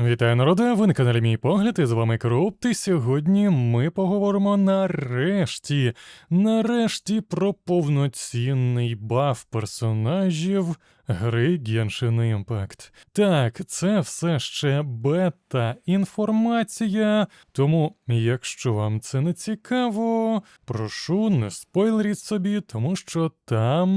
Вітаю народи! ви на каналі Мій Погляд, і з вами Крупт, і сьогодні ми поговоримо нарешті, нарешті про повноцінний баф персонажів гри Genshin Impact. Так, це все ще бета-інформація, тому якщо вам це не цікаво, прошу не спойлеріть собі, тому що там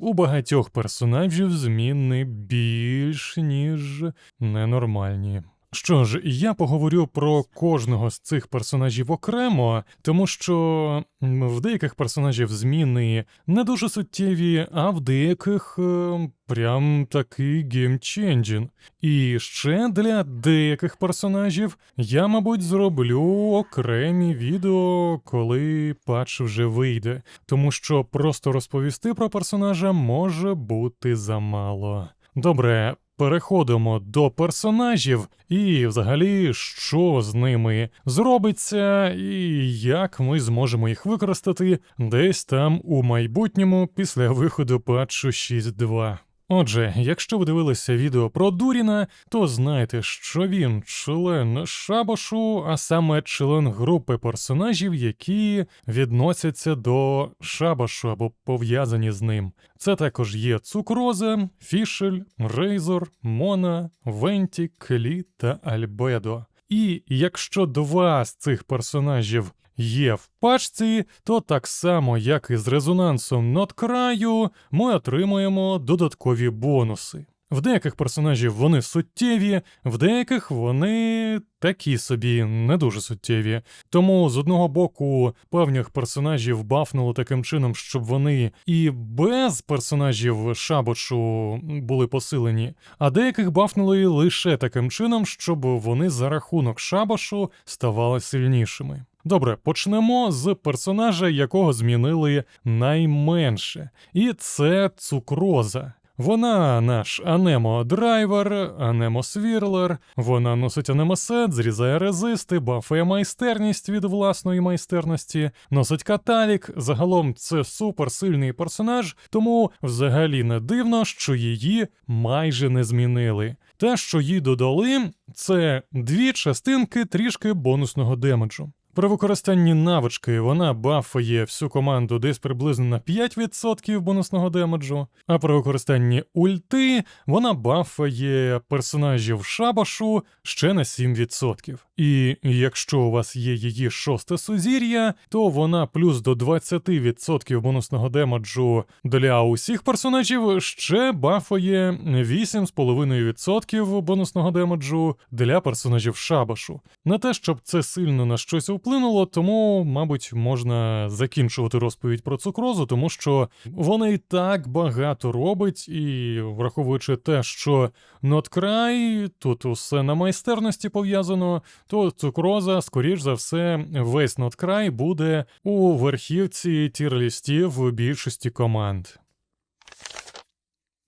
у багатьох персонажів зміни більш ніж ненормальні. Що ж, я поговорю про кожного з цих персонажів окремо, тому що в деяких персонажів зміни не дуже суттєві, а в деяких е, прям такий геймченджін. І ще для деяких персонажів я, мабуть, зроблю окремі відео, коли патч вже вийде, тому що просто розповісти про персонажа може бути замало. Добре, переходимо до персонажів і, взагалі, що з ними зробиться, і як ми зможемо їх використати десь там у майбутньому після виходу патчу 6.2. Отже, якщо ви дивилися відео про Дуріна, то знайте, що він член Шабошу, а саме член групи персонажів, які відносяться до Шабашу або пов'язані з ним. Це також є Цукроза, Фішель, Рейзор, Мона, Венті, Клі та Альбедо. І якщо два з цих персонажів є в пачці, то так само, як і з резонансом Ноткраю, ми отримуємо додаткові бонуси. В деяких персонажів вони суттєві, в деяких вони такі собі не дуже суттєві. Тому з одного боку певних персонажів бафнули таким чином, щоб вони і без персонажів шабочу були посилені, а деяких бафнули лише таким чином, щоб вони за рахунок шабашу ставали сильнішими. Добре, почнемо з персонажа, якого змінили найменше, і це цукроза. Вона наш анемо драйвер, анемо свірлер, вона носить анемосет, зрізає резисти, бафує майстерність від власної майстерності, носить каталік. Загалом це суперсильний персонаж, тому взагалі не дивно, що її майже не змінили. Те, що їй додали, це дві частинки трішки бонусного демеджу. При використанні навички вона бафає всю команду десь приблизно на 5% бонусного демеджу, а при використанні ульти вона бафає персонажів шабашу ще на 7%. І якщо у вас є її шосте сузір'я, то вона плюс до 20% бонусного демеджу для усіх персонажів ще бафає 8,5% бонусного демеджу для персонажів шабашу. Не те, щоб це сильно на щось вплинуло, тому, мабуть, можна закінчувати розповідь про цукрозу, тому що вона і так багато робить, і враховуючи те, що ноткрай, тут усе на майстерності пов'язано, то цукроза, скоріш за все, весь ноткрай буде у верхівці тір-лістів більшості команд.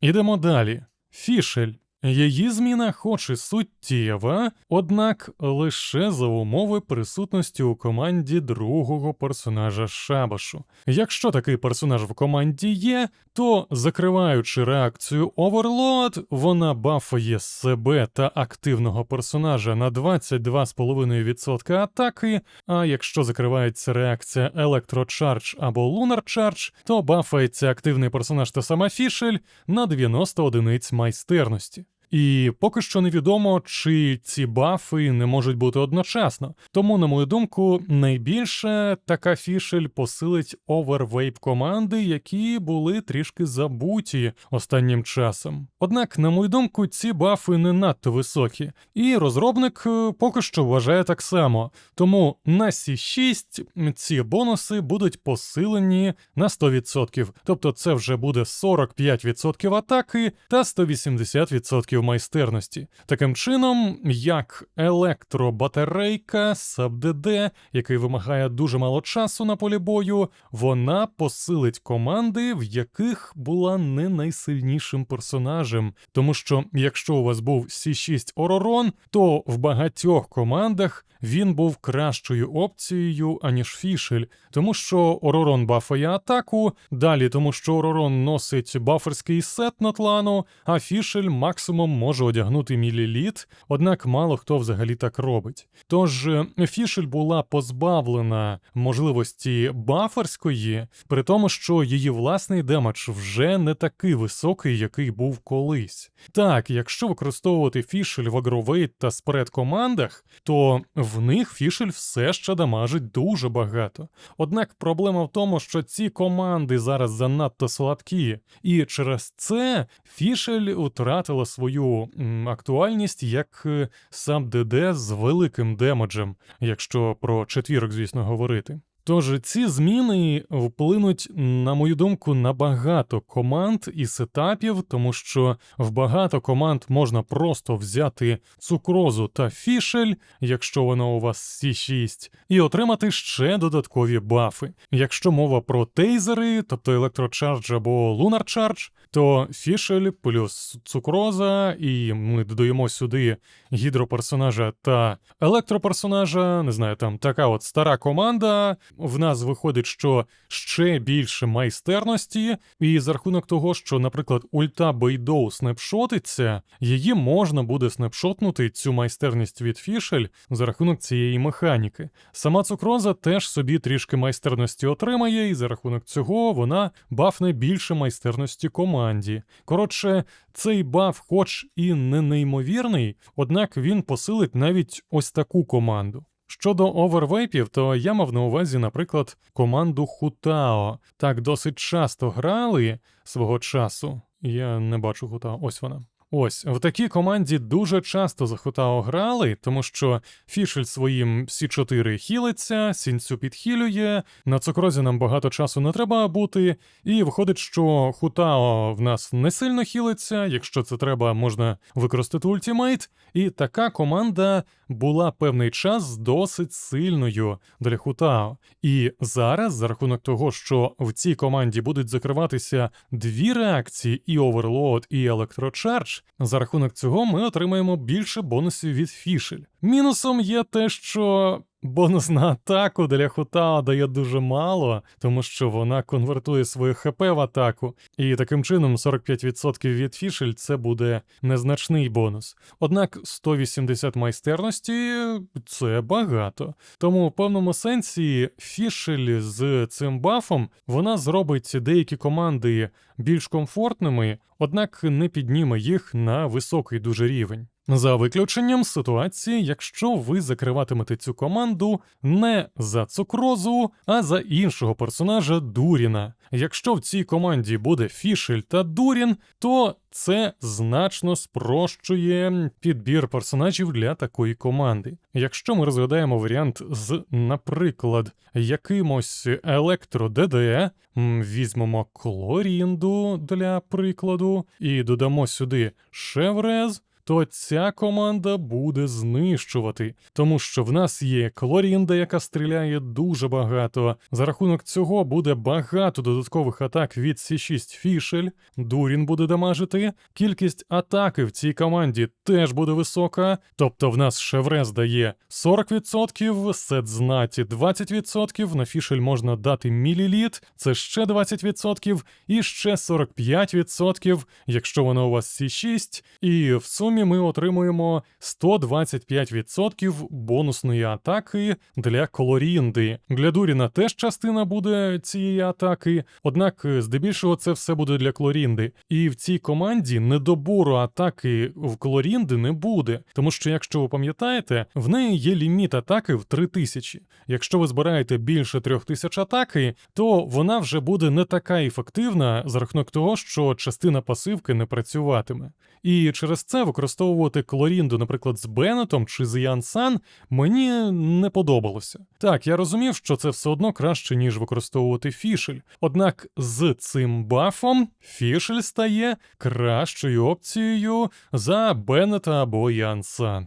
Ідемо далі. Фішель. Її зміна, хоч і суттєва, однак лише за умови присутності у команді другого персонажа Шабашу. Якщо такий персонаж в команді є, то закриваючи реакцію Overload, вона бафає себе та активного персонажа на 22,5% атаки. А якщо закривається реакція Electrocharge або Lunar Charge, то бафається активний персонаж та сама Фішель на 90 одиниць майстерності. І поки що невідомо, чи ці бафи не можуть бути одночасно. Тому, на мою думку, найбільше така фішель посилить овервейп команди, які були трішки забуті останнім часом. Однак, на мою думку, ці бафи не надто високі, і розробник е, поки що вважає так само. Тому на C6 ці бонуси будуть посилені на 100%. Тобто це вже буде 45% атаки та 180% майстерності. Таким чином, як електробатарейка САБДД, який вимагає дуже мало часу на полі бою, вона посилить команди, в яких була не найсильнішим персонажем. Тому що якщо у вас був C6 Оророн, то в багатьох командах він був кращою опцією, аніж Фішель, тому що Оророн бафає атаку, далі тому що Оророн носить баферський сет на тлану, а Фішель максимум може одягнути міліліт, однак мало хто взагалі так робить. Тож е, Фішель була позбавлена можливості баферської, при тому, що її власний демедж вже не такий високий, який був колись. Так, якщо використовувати Фішель в агровейт та спред командах, то в них Фішель все ще дамажить дуже багато. Однак проблема в тому, що ці команди зараз занадто сладкі, і через це Фішель втратила свою м, актуальність як е, сам ДД з великим демеджем, якщо про четвірок, звісно, говорити. Тож ці зміни вплинуть, на мою думку, на багато команд і сетапів, тому що в багато команд можна просто взяти цукрозу та фішель, якщо вона у вас C6, і отримати ще додаткові бафи. Якщо мова про тейзери, тобто електрочардж або лунарчардж, то фішель плюс цукроза, і ми додаємо сюди гідроперсонажа та електроперсонажа, не знаю, там така от стара команда. В нас виходить, що ще більше майстерності, і за рахунок того, що, наприклад, ульта Бейдоу снапшотиться, її можна буде снапшотнути цю майстерність від фішель за рахунок цієї механіки. Сама цукроза теж собі трішки майстерності отримає, і за рахунок цього вона бафне більше майстерності команді. Коротше, цей баф, хоч і не неймовірний, однак він посилить навіть ось таку команду. Щодо овервейпів, то я мав на увазі, наприклад, команду Хутао. Так досить часто грали свого часу. Я не бачу Хутао, ось вона. Ось в такій команді дуже часто за Хутао грали, тому що Фішель своїм Сі4 хілиться, сінцю підхилює, на цукрозі нам багато часу не треба бути, і виходить, що Хутао в нас не сильно хілиться, якщо це треба, можна використати ультимейт, і така команда була певний час досить сильною для Хутао. І зараз, за рахунок того, що в цій команді будуть закриватися дві реакції і Оверлоад, і Електрочардж, за рахунок цього ми отримаємо більше бонусів від фішель. Мінусом є те, що бонус на атаку для Хутао дає дуже мало, тому що вона конвертує своє ХП в атаку, і таким чином 45% від фішель це буде незначний бонус. Однак 180 майстерності це багато. Тому в певному сенсі фішель з цим бафом вона зробить деякі команди більш комфортними, однак не підніме їх на високий дуже рівень. За виключенням ситуації, якщо ви закриватимете цю команду не за цукрозу, а за іншого персонажа Дуріна. Якщо в цій команді буде Фішель та Дурін, то це значно спрощує підбір персонажів для такої команди. Якщо ми розглядаємо варіант з, наприклад, якимось електро ДД, візьмемо Клорінду для прикладу і додамо сюди Шеврез то ця команда буде знищувати, тому що в нас є Клорінда, яка стріляє дуже багато. За рахунок цього буде багато додаткових атак від С6 Фішель, Дурін буде дамажити. Кількість атаки в цій команді теж буде висока. Тобто в нас Шеврез дає 40%, сет знаті 20%, на Фішель можна дати міліліт, це ще 20%, і ще 45%, якщо вона у вас С6, і в сумі ми отримуємо 125% бонусної атаки для Колорінди. Для Дуріна теж частина буде цієї атаки, однак здебільшого це все буде для Клорінди. І в цій команді недобору атаки в Клорінди не буде, тому що, якщо ви пам'ятаєте, в неї є ліміт атаки в 3000. Якщо ви збираєте більше 3000 атаки, то вона вже буде не така ефективна за рахунок того, що частина пасивки не працюватиме. І через це використовувати Клорінду, наприклад, з Беннетом чи з Ян Сан, мені не подобалося. Так, я розумів, що це все одно краще, ніж використовувати фішель. Однак з цим бафом фішель стає кращою опцією за Беннета або Ян Сан.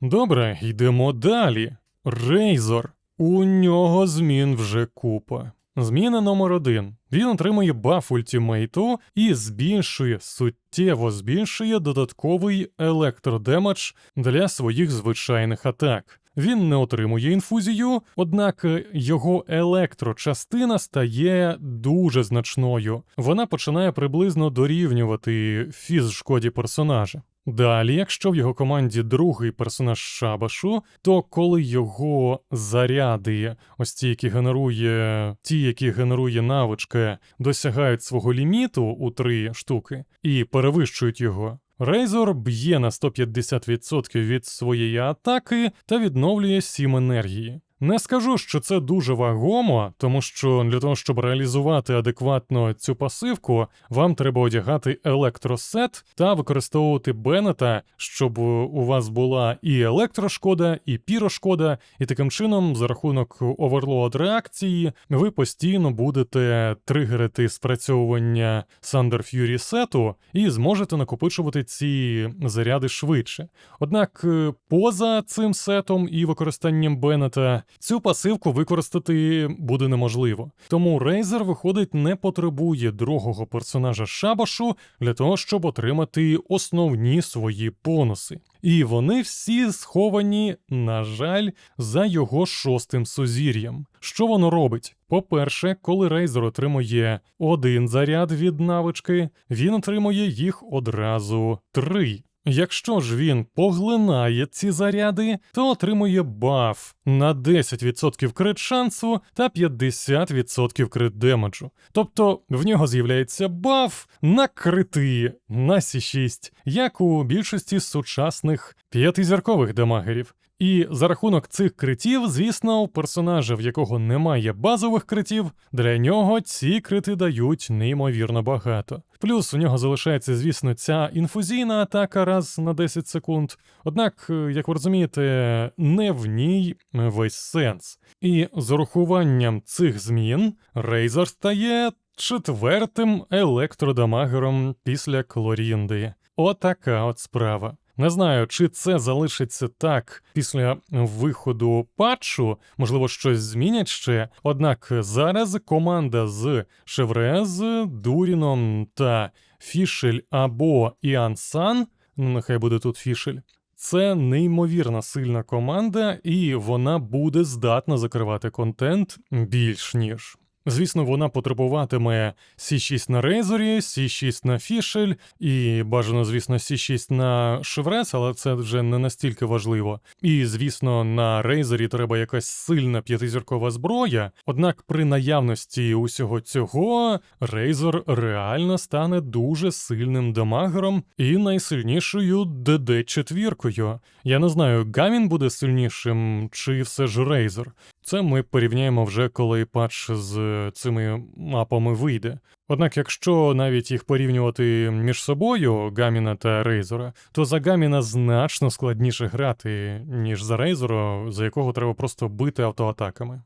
Добре, йдемо далі. Рейзор. У нього змін вже купа. Зміна номер один. Він отримує баф ультімейту і збільшує, суттєво збільшує додатковий електродемедж для своїх звичайних атак. Він не отримує інфузію, однак його електрочастина стає дуже значною. Вона починає приблизно дорівнювати фіз-шкоді персонажа. Далі, якщо в його команді другий персонаж Шабашу, то коли його заряди, ось ті, які генерує, ті, які генерує навичка, досягають свого ліміту у три штуки і перевищують його. Рейзор б'є на 150% від своєї атаки та відновлює 7 енергії. Не скажу, що це дуже вагомо, тому що для того, щоб реалізувати адекватно цю пасивку, вам треба одягати електросет та використовувати Беннета, щоб у вас була і електрошкода, і пірошкода, і таким чином, за рахунок оверлоад реакції, ви постійно будете тригерити спрацьовування Thunder Fury сету і зможете накопичувати ці заряди швидше. Однак, е, поза цим сетом і використанням Беннета Цю пасивку використати буде неможливо. Тому Рейзер, виходить, не потребує другого персонажа Шабашу для того, щоб отримати основні свої бонуси. І вони всі сховані, на жаль, за його шостим сузір'ям. Що воно робить? По-перше, коли Рейзер отримує один заряд від навички, він отримує їх одразу три. Якщо ж він поглинає ці заряди, то отримує баф на 10% крит шансу та 50% крит демеджу. Тобто в нього з'являється баф на крити на Сі6, як у більшості сучасних п'ятизіркових дамагерів. І за рахунок цих критів, звісно, у персонажа, в якого немає базових критів, для нього ці крити дають неймовірно багато. Плюс у нього залишається, звісно, ця інфузійна атака раз на 10 секунд. Однак, е, як ви розумієте, не в ній весь сенс. І з урахуванням цих змін Рейзер стає четвертим електродамагером після Клорінди. Отака от справа. Не знаю, чи це залишиться так після виходу патчу, можливо, щось змінять ще. Однак зараз команда з Шеврез, Дуріном та Фішель або Іан Сан, ну нехай буде тут Фішель. Це неймовірно сильна команда, і вона буде здатна закривати контент більш ніж. Звісно, вона потребуватиме Сі6 на Рейзорі, Сі6 на Фішель і бажано, звісно, Сі6 на Шеврес, але це вже не настільки важливо. І, звісно, на Рейзорі треба якась сильна п'ятизіркова зброя. Однак при наявності усього цього Рейзор реально стане дуже сильним дамагером і найсильнішою ДД-четвіркою. Я не знаю, Гамін буде сильнішим чи все ж Рейзор. Це ми порівняємо вже коли патч з цими мапами вийде. Однак, якщо навіть їх порівнювати між собою, Гаміна та Рейзора, то за Гаміна значно складніше грати, ніж за Рейзора, за якого треба просто бити автоатаками.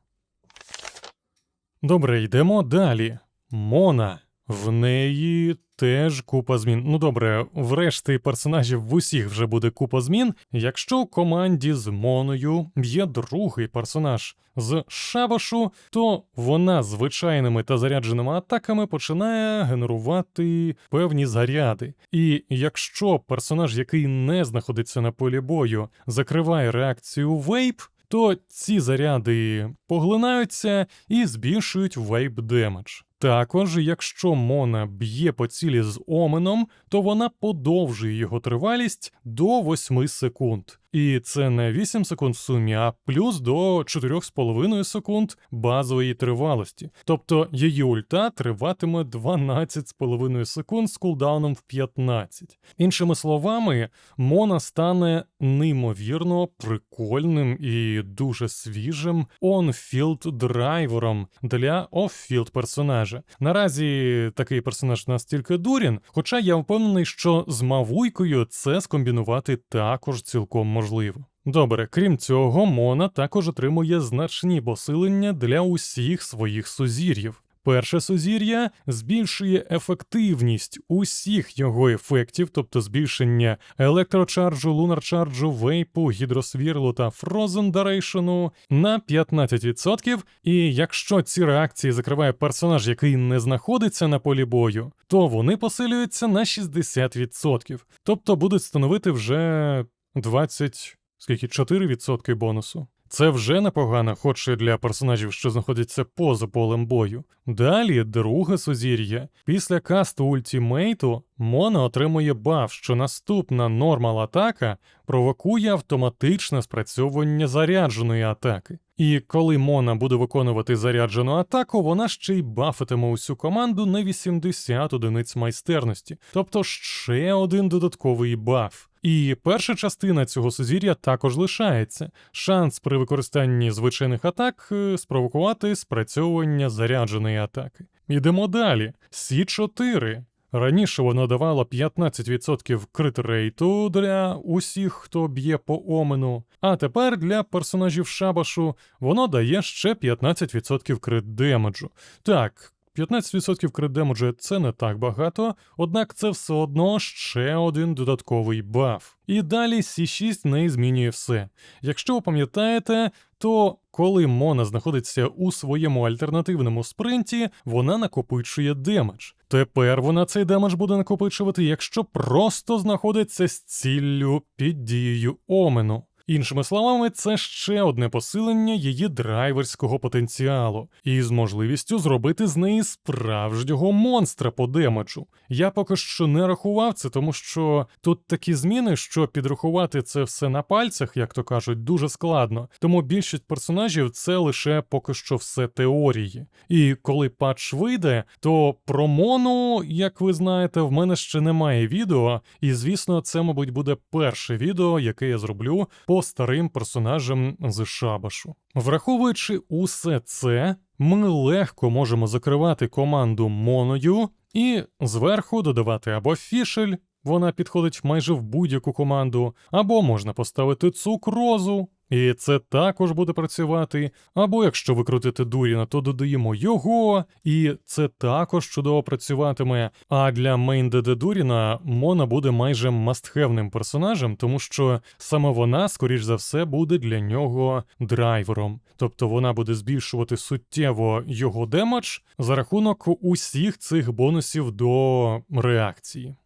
Добре, йдемо далі. Мона. В неї теж купа змін. Ну добре, врешті персонажів в усіх вже буде купа змін. Якщо в команді з Моною є другий персонаж з Шабашу, то вона звичайними та зарядженими атаками починає генерувати певні заряди. І якщо персонаж, який не знаходиться на полі бою, закриває реакцію вейп. То ці заряди поглинаються і збільшують вейп демедж. Також, якщо Мона б'є по цілі з оменом, то вона подовжує його тривалість до 8 секунд. І це не 8 секунд в сумі, а плюс до 4,5 секунд базової тривалості. Тобто її ульта триватиме 12,5 секунд з кулдауном в 15. Іншими словами, Мона стане неймовірно прикольним і дуже свіжим он-філд драйвером для оф-філд персонажа. Наразі такий персонаж у нас тільки Дурін, хоча я впевнений, що з Мавуйкою це скомбінувати також цілком можливо можливо. Добре, крім цього, Мона також отримує значні посилення для усіх своїх сузір'їв. Перше сузір'я збільшує ефективність усіх його ефектів, тобто збільшення електрочарджу, лунарчарджу, вейпу, гідросвірлу та фрозен дарейшену на 15%. І якщо ці реакції закриває персонаж, який не знаходиться на полі бою, то вони посилюються на 60%, тобто будуть становити вже 27 скільки 4% бонусу. Це вже непогано, хоч і для персонажів, що знаходяться поза полем бою. Далі, друге сузір'я. Після касту ультімейту Мона отримує баф, що наступна нормал атака провокує автоматичне спрацьовування зарядженої атаки. І коли Мона буде виконувати заряджену атаку, вона ще й бафитиме усю команду на 80 одиниць майстерності, тобто ще один додатковий баф. І перша частина цього сузір'я також лишається. Шанс при використанні звичайних атак е, спровокувати спрацьовування зарядженої атаки. Ідемо далі. Сі 4 Раніше воно давало 15% крит рейту для усіх, хто б'є по омену, а тепер для персонажів шабашу воно дає ще 15% крит демеджу. Так, 15% крит демеджу — це не так багато, однак це все одно ще один додатковий баф. І далі C6 не змінює все. Якщо ви пам'ятаєте, то коли Мона знаходиться у своєму альтернативному спринті, вона накопичує демедж. Тепер вона цей демедж буде накопичувати, якщо просто знаходиться з ціллю під дією омену. Іншими словами, це ще одне посилення її драйверського потенціалу і з можливістю зробити з неї справжнього монстра по демеджу. Я поки що не рахував це, тому що тут такі зміни, що підрахувати це все на пальцях, як то кажуть, дуже складно. Тому більшість персонажів це лише поки що все теорії. І коли патч вийде, то про мону, як ви знаєте, в мене ще немає відео, і звісно, це, мабуть, буде перше відео, яке я зроблю по старим персонажам з Шабашу. Враховуючи усе це, ми легко можемо закривати команду моною і зверху додавати або фішель. Вона підходить майже в будь-яку команду, або можна поставити цукрозу, і це також буде працювати. Або якщо викрутити Дуріна, то додаємо його, і це також чудово працюватиме. А для мейн ДД Дуріна Мона буде майже мастхевним персонажем, тому що саме вона, скоріш за все, буде для нього драйвером. Тобто вона буде збільшувати суттєво його демедж за рахунок усіх цих бонусів до реакції.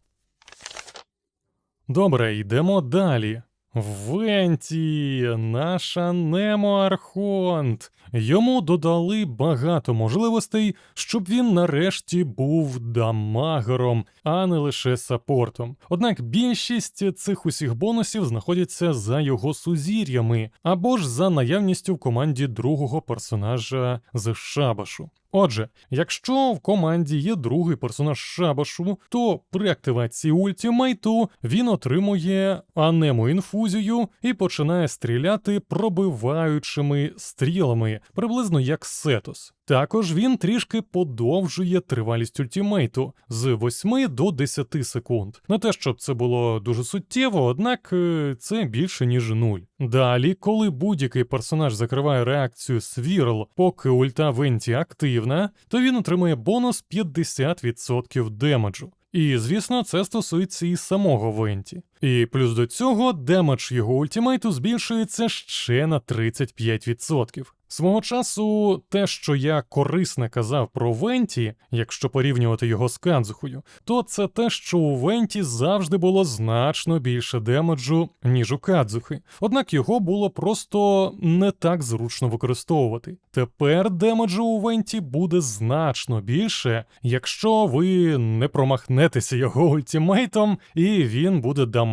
Добре, йдемо далі. Венті, наша Немо Архонт. Йому додали багато можливостей, щоб він нарешті був дамагером, а не лише саппортом. Однак більшість цих усіх бонусів знаходяться за його сузір'ями або ж за наявністю в команді другого персонажа з Шабашу. Отже, якщо в команді є другий персонаж Шабашу, то при активації ультімейту він отримує анему інфузію і починає стріляти пробиваючими стрілами, приблизно як Сетос. Також він трішки подовжує тривалість ультімейту з 8 до 10 секунд. Не те, щоб це було дуже суттєво, однак е, це більше ніж нуль. Далі, коли будь-який персонаж закриває реакцію свірл, поки ульта Венті активна, то він отримує бонус 50% демеджу. І звісно, це стосується і самого Венті. І плюс до цього демедж його ультимейту збільшується ще на 35%. Свого часу, те, що я корисне казав про Венті, якщо порівнювати його з Канзухою, то це те, що у Венті завжди було значно більше демеджу, ніж у Кадзухи. Однак його було просто не так зручно використовувати. Тепер демеджу у Венті буде значно більше, якщо ви не промахнетеся його ультимейтом, і він буде дамажити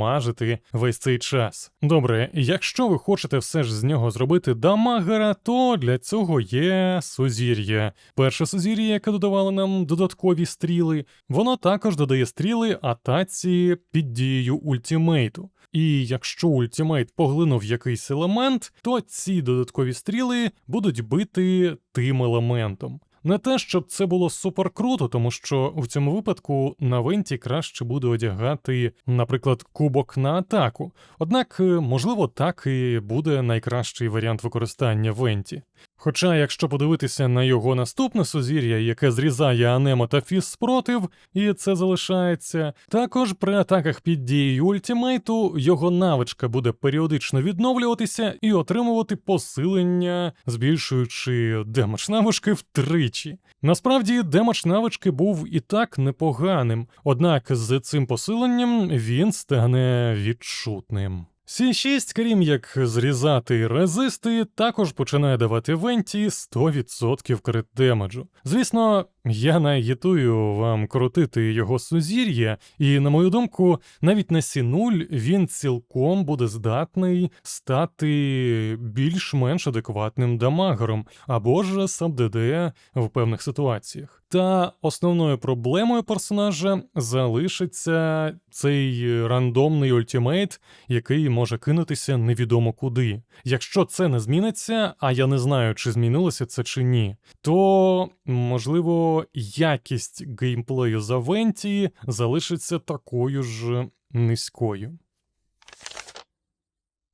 весь цей час. Добре, якщо ви хочете все ж з нього зробити дамагера, то для цього є сузір'я. Перше сузір'я, яке додавало нам додаткові стріли, воно також додає стріли атаці під дією ультимейту. І якщо ультимейт поглинув якийсь елемент, то ці додаткові стріли будуть бити тим елементом. Не те, щоб це було супер круто, тому що в цьому випадку на венті краще буде одягати, наприклад, кубок на атаку. Однак, е, можливо, так і буде найкращий варіант використання венті. Хоча, якщо подивитися на його наступне сузір'я, яке зрізає анемо та фіс спротив, і це залишається, також при атаках під дією ультимейту його навичка буде періодично відновлюватися і отримувати посилення, збільшуючи демедж навички втричі. Насправді, демедж навички був і так непоганим, однак з цим посиленням він стане відчутним. Сі6, крім як зрізати резисти, також починає давати Венті 100% крит демеджу. Звісно, я не агітую вам крутити його сузір'я, і, на мою думку, навіть на Сі0 він цілком буде здатний стати більш-менш адекватним дамагером або ж саб-ДД в певних ситуаціях. Та основною проблемою персонажа залишиться цей рандомний ультимейт, який може кинутися невідомо куди. Якщо це не зміниться, а я не знаю, чи змінилося це чи ні, то можливо якість геймплею за Венті залишиться такою ж низькою.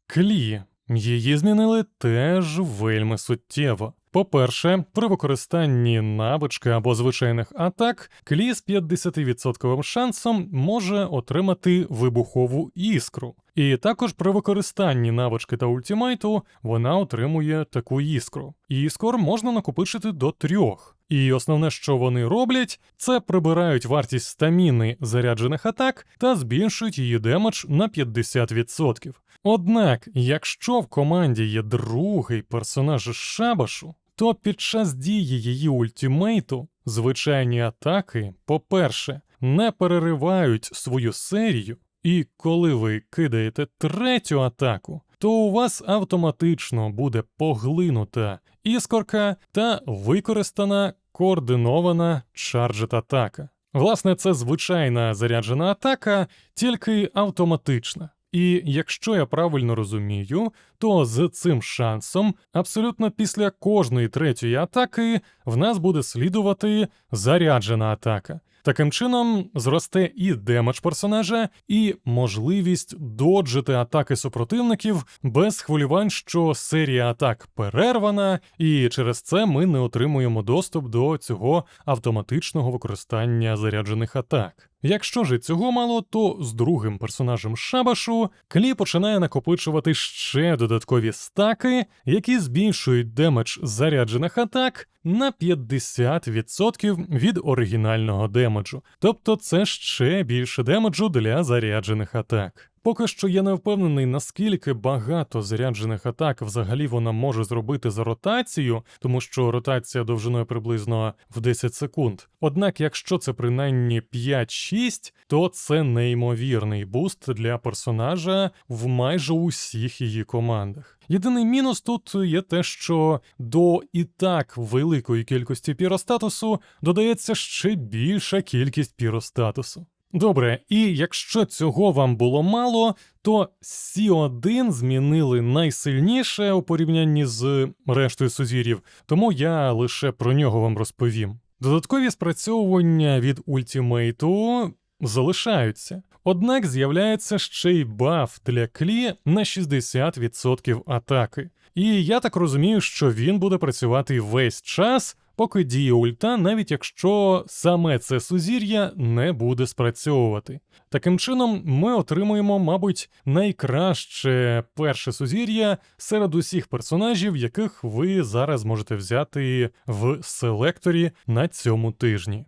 Клі. Її змінили теж вельми суттєво. По-перше, при використанні навички або звичайних атак, клі з 50% шансом може отримати вибухову іскру. І також при використанні навички та ультимейту вона отримує таку іскру. Іскор можна накопичити до трьох. І основне, що вони роблять, це прибирають вартість стаміни заряджених атак та збільшують її демедж на 50%. Однак, якщо в команді є другий персонаж із шабашу, то під час дії її ультимейту звичайні атаки, по-перше, не переривають свою серію, і коли ви кидаєте третю атаку, то у вас автоматично буде поглинута іскорка та використана координована чарджет атака. Власне, це звичайна заряджена атака, тільки автоматична. І якщо я правильно розумію, то з цим шансом абсолютно після кожної третьої атаки в нас буде слідувати заряджена атака. Таким чином зросте і демедж персонажа, і можливість доджити атаки супротивників без хвилювань, що серія атак перервана, і через це ми не отримуємо доступ до цього автоматичного використання заряджених атак. Якщо ж цього мало, то з другим персонажем Шабашу Клі починає накопичувати ще додаткові стаки, які збільшують демедж заряджених атак на 50% від оригінального демеджу. Тобто це ще більше демеджу для заряджених атак. Поки що я не впевнений, наскільки багато заряджених атак взагалі вона може зробити за ротацію, тому що ротація довжиною приблизно в 10 секунд. Однак, якщо це принаймні 5-6, то це неймовірний буст для персонажа в майже усіх її командах. Єдиний мінус тут є те, що до і так великої кількості піростатусу додається ще більша кількість піростатусу. Добре, і якщо цього вам було мало, то Сі1 змінили найсильніше у порівнянні з рештою сузір'їв, тому я лише про нього вам розповім. Додаткові спрацьовування від ультімейту залишаються, однак з'являється ще й баф для клі на 60% атаки. І я так розумію, що він буде працювати весь час, поки діє ульта, навіть якщо саме це сузір'я не буде спрацьовувати. Таким чином, ми отримуємо, мабуть, найкраще перше сузір'я серед усіх персонажів, яких ви зараз можете взяти в селекторі на цьому тижні.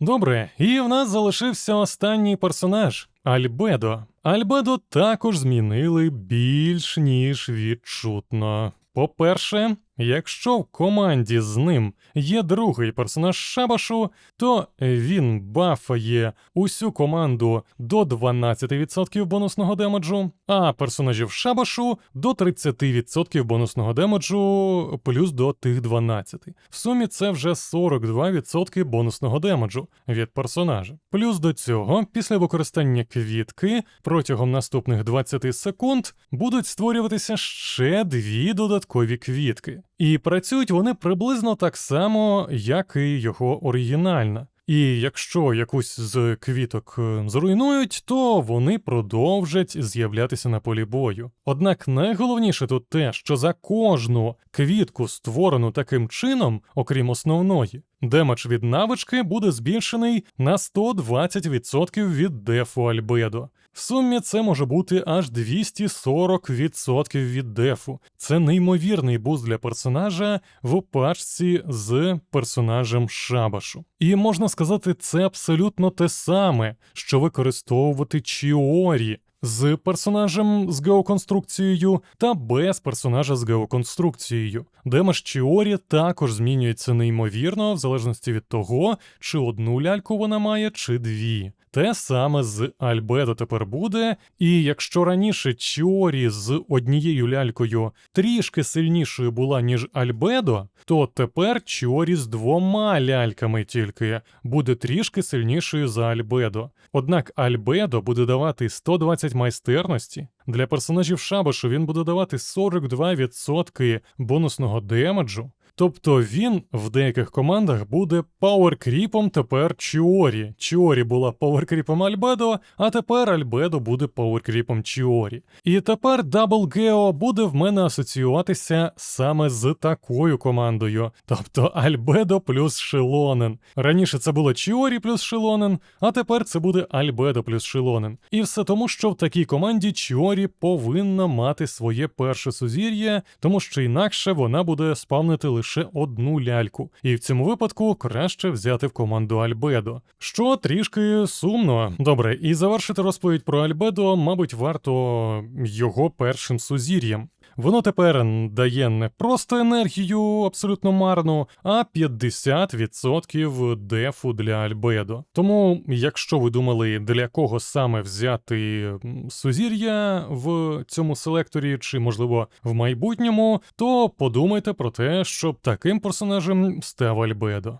Добре, і в нас залишився останній персонаж Альбедо. Альбедо також змінили більш ніж відчутно. По-перше, якщо в команді з ним є другий персонаж Шабашу, то він бафає усю команду до 12% бонусного демеджу, а персонажів Шабашу до 30% бонусного демеджу плюс до тих 12. В сумі це вже 42% бонусного демеджу від персонажа. Плюс до цього, після використання квітки протягом наступних 20 секунд будуть створюватися ще дві додаткові квітки. І працюють вони приблизно так само, як і його оригінальна. І якщо якусь з квіток е, зруйнують, то вони продовжать з'являтися на полі бою. Однак найголовніше тут те, що за кожну квітку, створену таким чином, окрім основної, демедж від навички буде збільшений на 120% від дефу Альбедо. В сумі це може бути аж 240% від дефу. Це неймовірний буст для персонажа в пачці з персонажем Шабашу. І можна сказати, це абсолютно те саме, що використовувати Чіорі з персонажем з геоконструкцією та без персонажа з геоконструкцією. Демаш Чіорі також змінюється неймовірно, в залежності від того, чи одну ляльку вона має, чи дві. Те саме з Альбедо тепер буде, і якщо раніше Чіорі з однією лялькою трішки сильнішою була, ніж Альбедо, то тепер Чіорі з двома ляльками тільки буде трішки сильнішою за Альбедо. Однак Альбедо буде давати 120 майстерності. Для персонажів Шабашу він буде давати 42% бонусного демеджу. Тобто він в деяких командах буде пауеркріпом тепер Чіорі. Чіорі була пауеркріпом Альбедо, а тепер Альбедо буде пауеркріпом Чіорі. І тепер Дабл Гео буде в мене асоціюватися саме з такою командою, тобто Альбедо плюс Шилонен. Раніше це було Чіорі плюс Шилонен, а тепер це буде Альбедо плюс Шилонен. І все тому, що в такій команді Чіорі повинна мати своє перше сузір'я, тому що інакше вона буде спавнити лише одну ляльку, і в цьому випадку краще взяти в команду Альбедо. Що трішки сумно. Добре, і завершити розповідь про Альбедо, мабуть, варто його першим сузір'ям. Воно тепер дає не просто енергію абсолютно марну, а 50% дефу для Альбедо. Тому, якщо ви думали, для кого саме взяти сузір'я в цьому селекторі, чи можливо в майбутньому, то подумайте про те, щоб таким персонажем став Альбедо.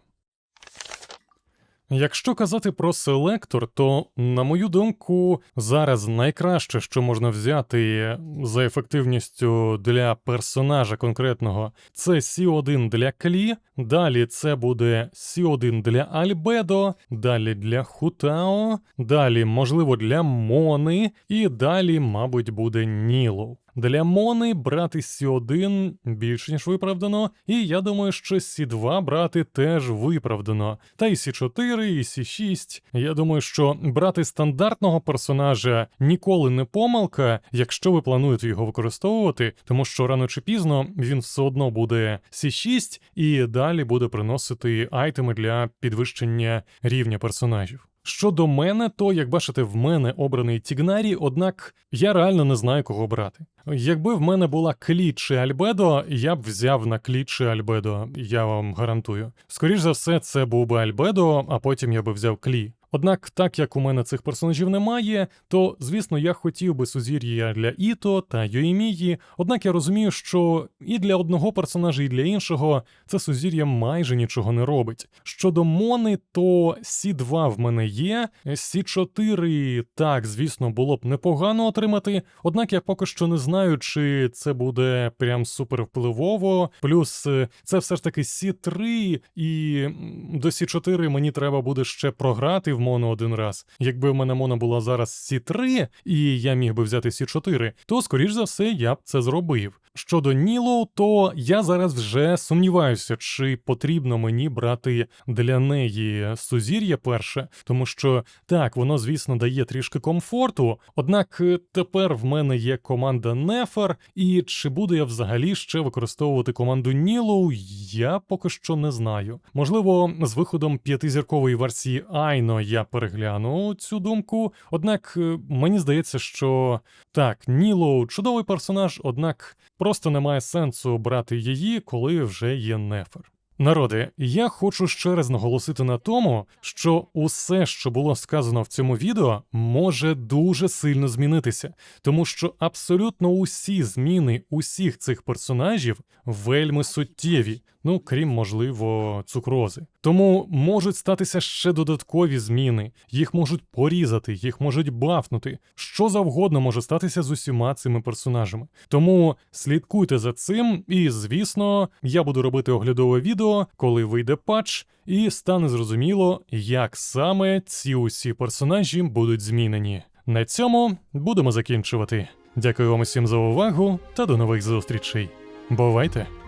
Якщо казати про селектор, то, на мою думку, зараз найкраще, що можна взяти за ефективністю для персонажа конкретного, це Сі1 для Клі, далі це буде Сі1 для Альбедо, далі для Хутао, далі, можливо, для Мони, і далі, мабуть, буде Нілоу. Для Мони брати Сі1 більше ніж виправдано, і я думаю, що Сі2 брати теж виправдано. Та й Сі4, і Сі6. Я думаю, що брати стандартного персонажа ніколи не помилка, якщо ви плануєте його використовувати, тому що рано чи пізно він все одно буде Сі6 і далі буде приносити айтеми для підвищення рівня персонажів. Щодо мене, то як бачите, в мене обраний Тігнарі, однак я реально не знаю, кого брати. Якби в мене була Клі чи Альбедо, я б взяв на Клі чи Альбедо, я вам гарантую. Скоріше за все, це був би Альбедо, а потім я би взяв Клі. Однак, так як у мене цих персонажів немає, то звісно я хотів би сузір'я для Іто та Йоїмії, однак я розумію, що і для одного персонажа, і для іншого це сузір'я майже нічого не робить. Щодо Мони, то Сі2 в мене є, Сі4 так, звісно, було б непогано отримати, однак я поки що не знаю, чи це буде прям супер впливово. Плюс е, це все ж таки Сі3, і до Сі4 мені треба буде ще програти в моно один раз. Якби в мене моно була зараз Сі3, і я міг би взяти Сі4, то скоріш за все я б це зробив. Щодо Нілоу, то я зараз вже сумніваюся, чи потрібно мені брати для неї сузір'я перше, тому що так, воно, звісно, дає трішки комфорту. Однак е, тепер в мене є команда Нефер, і чи буду я взагалі ще використовувати команду Нілоу, я поки що не знаю. Можливо, з виходом п'ятизіркової версії Айно я перегляну цю думку. Однак е, мені здається, що так, Нілоу чудовий персонаж, однак просто немає сенсу брати її, коли вже є Нефер. Народи, я хочу ще раз наголосити на тому, що усе, що було сказано в цьому відео, може дуже сильно змінитися, тому що абсолютно усі зміни усіх цих персонажів вельми суттєві, ну крім можливо цукрози. Тому можуть статися ще додаткові зміни, їх можуть порізати, їх можуть бафнути. Що завгодно може статися з усіма цими персонажами. Тому слідкуйте за цим, і звісно, я буду робити оглядове відео, коли вийде патч, і стане зрозуміло, як саме ці усі персонажі будуть змінені. На цьому будемо закінчувати. Дякую вам усім за увагу та до нових зустрічей. Бувайте!